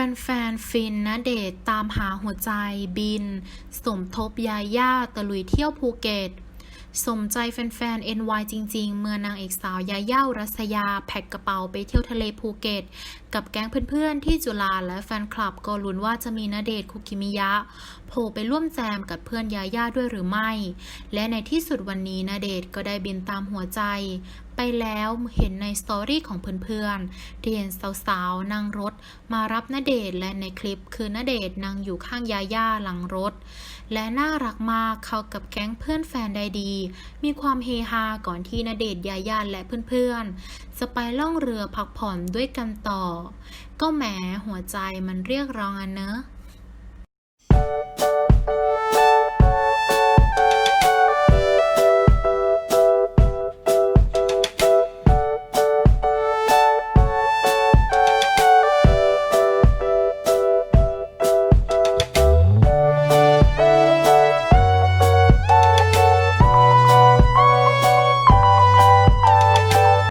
แฟนๆ ฟินนะเดทตามหาหัวใจบิน สมทบยาย่าตะลุยเที่ยวภูเก็ต สมใจแฟนๆ NY จริง ๆ เมื่อนางเอกสาวยาย่ารัสยา แพ็คกระเป๋าไปเที่ยวทะเลภูเก็ต กับแก๊งเพื่อนๆ ที่จุฬาและแฟนคลับก็ลุ้นว่าจะมีณเดชคุกิมิยะโผล่ไปร่วมแจมกับเพื่อนยาย่าด้วยหรือไม่ และในที่สุดวันนี้ณเดชก็ได้บินตามหัวใจ ไปแล้วเห็นในสตอรี่ของเพื่อนๆที่เห็นสาวๆนั่งรถ มารับณเดชและในคลิปคือณเดชนั่งอยู่ข้างยาย่าหลังรถ และน่ารักมากเข้ากับแก๊งเพื่อนแฟนได้ดี มีความเฮฮาก่อนที่ณเดชยาย่าและเพื่อนๆจะไปล่องเรือพักผ่อนด้วยกันต่อ ก็แหมหัวใจมันเรียกร้องอันเนอะ